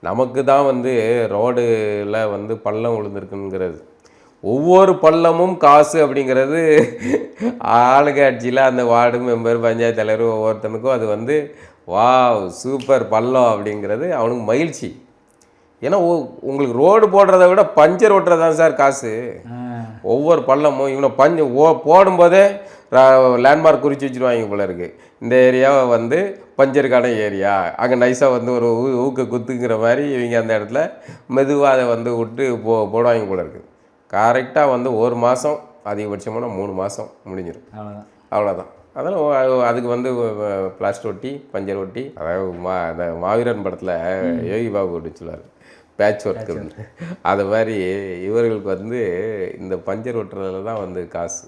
நமக்கு தான் வந்து ரோடுல வந்து பள்ளம் விழுந்திருக்குங்கிறது. ஒவ்வொரு பள்ளமும் காசு அப்படிங்கிறது ஆளுகாட்சியில் அந்த வார்டு மெம்பர் பஞ்சாயத்து தலைவர் ஒவ்வொருத்தனுக்கும் அது வந்து வாவ் சூப்பர் பள்ளம் அப்படிங்கிறது அவனுக்கு மகிழ்ச்சி. ஏன்னா உ- உங்களுக்கு ரோடு போடுறத விட பஞ்சர் ஓட்டுறது தான் சார் காசு. ஒவ்வொரு பள்ளமும் இவனை பஞ்சு ஓ போடும்போதே லேண்ட்மார்க் குறித்து வச்சுருவாங்க போல இருக்கு. இந்த ஏரியாவை வந்து பஞ்சருக்கான ஏரியா அங்கே நைஸாக வந்து ஒரு ஊ- ஊக்க குத்துங்கிற மாதிரி இவங்க அந்த இடத்துல மெதுவாக அதை வந்து விட்டு போ போடுவாங்க போல இருக்கு. கரெக்டாக வந்து ஒரு மாதம் அதிகபட்சமான மூணு மாதம் முடிஞ்சிடும். அவ்வளோதான் அவ்வளோதான் அதெல்லாம் அதுக்கு வந்து பிளாஸ்டர் ஒட்டி பஞ்சர் ஒட்டி அதாவது மா அந்த மாவீரன் படத்தில் யோகி பாபு ஒட்டி சொல்லுவார். பேட்ச் ஒர்க் அது மாதிரி இவர்களுக்கு வந்து இந்த பஞ்சர் ஒட்டுறதுல தான் வந்து காசு.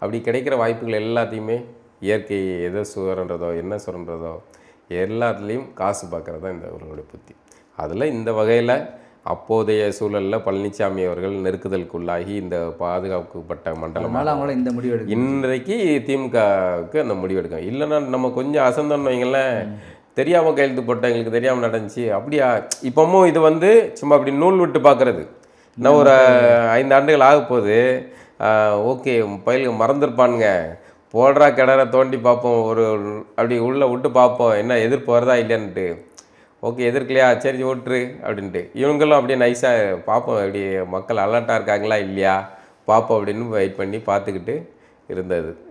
அப்படி கிடைக்கிற வாய்ப்புகள் எல்லாத்தையுமே இயற்கை எதை சுரன்றதோ என்ன சுரன்றதோ எல்லாத்துலேயும் காசு பார்க்குறது தான் இந்த அவர்களுடைய புத்தி. அதில் இந்த வகையில் அப்போதைய சூழலில் பழனிசாமி அவர்கள் நெருக்குதலுக்குள்ளாகி இந்த பாதுகாக்கப்பட்ட மண்டலமாக அவங்களால இந்த முடிவு இன்றைக்கு திமுகவுக்கு அந்த முடிவு எடுக்கும் இல்லைன்னா நம்ம கொஞ்சம் அசந்தோன்னு வைங்களேன். தெரியாமல் கையெழுத்து போட்டோம் எங்களுக்கு தெரியாமல் நடந்துச்சு. அப்படியா? இப்போமும் இது வந்து சும்மா அப்படி நூல் விட்டு பார்க்குறது இன்னும் ஒரு ஐந்து ஆண்டுகள் ஆக போகுது. ஓகே பயிலுக்கு மறந்துருப்பானுங்க. போடுறா கிணற தோண்டி பார்ப்போம். ஒரு அப்படி உள்ளே விட்டு பார்ப்போம். என்ன எதிர்ப்பு வருதா இல்லையான்ட்டு ஓகே எதிர்க்கலையா? சரி ஓட்டுரு அப்படின்ட்டு. இவங்களும் அப்படியே நைஸாக பார்ப்போம் அப்படி மக்கள் அலர்ட்டாக இருக்காங்களா இல்லையா? பார்ப்போம் அப்படின்னு வெயிட் பண்ணி பார்த்துக்கிட்டு இருந்தது.